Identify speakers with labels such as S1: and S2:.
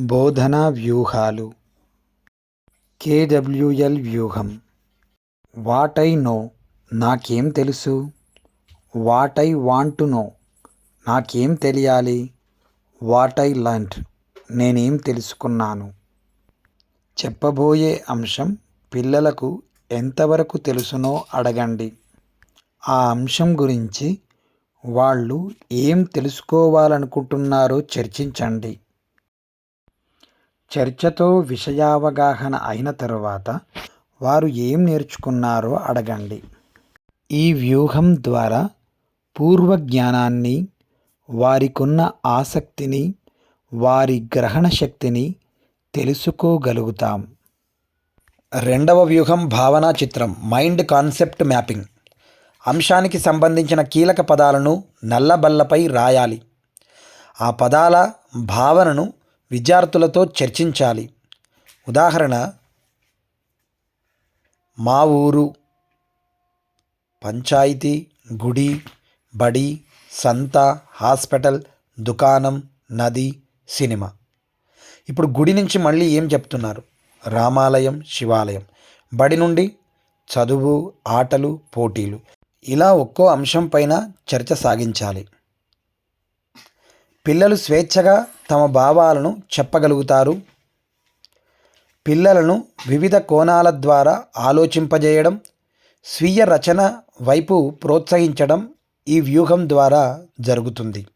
S1: బోధనా వ్యూహాలు. కేడబ్ల్యూఎల్ వ్యూహం. వాట్ ఐ నో నాకేం తెలుసు? What I want to know నాకేం తెలియాలి? వాట్ ఐ లర్న్డ్ నేనేం తెలుసుకున్నాను? చెప్పబోయే అంశం పిల్లలకు ఎంతవరకు తెలుసునో అడగండి. ఆ అంశం గురించి వాళ్ళు ఏం తెలుసుకోవాలనుకుంటున్నారో చర్చించండి. చర్చతో విషయావగాహన అయిన తరువాత వారు ఏం నేర్చుకున్నారో అడగండి. ఈ వ్యూహం ద్వారా పూర్వ జ్ఞానాన్ని వారికున్న ఆసక్తిని వారి గ్రహణ శక్తిని తెలుసుకోగలుగుతాం. రెండవ వ్యూహం భావనా చిత్రం మైండ్ కాన్సెప్ట్ మ్యాపింగ్. అంశానికి సంబంధించిన కీలక పదాలను నల్లబల్లపై రాయాలి. ఆ పదాల భావనను విద్యార్థులతో చర్చించాలి. ఉదాహరణ మా ఊరు పంచాయతీ గుడి బడి సంత హాస్పిటల్ దుకాణం నది సినిమా. ఇప్పుడు గుడి నుంచి మళ్ళీ ఏం చెప్తున్నారు? రామాలయం శివాలయం. బడి నుండి చదువు ఆటలు పోటీలు. ఇలా ఒక్కో అంశం పైన చర్చ సాగించాలి. పిల్లలు స్వేచ్ఛగా తమ భావాలను చెప్పగలుగుతారు. పిల్లలను వివిధ కోణాల ద్వారా ఆలోచింపజేయడం స్వీయ రచన వైపు ప్రోత్సహించడం ఈ వ్యూహం ద్వారా జరుగుతుంది.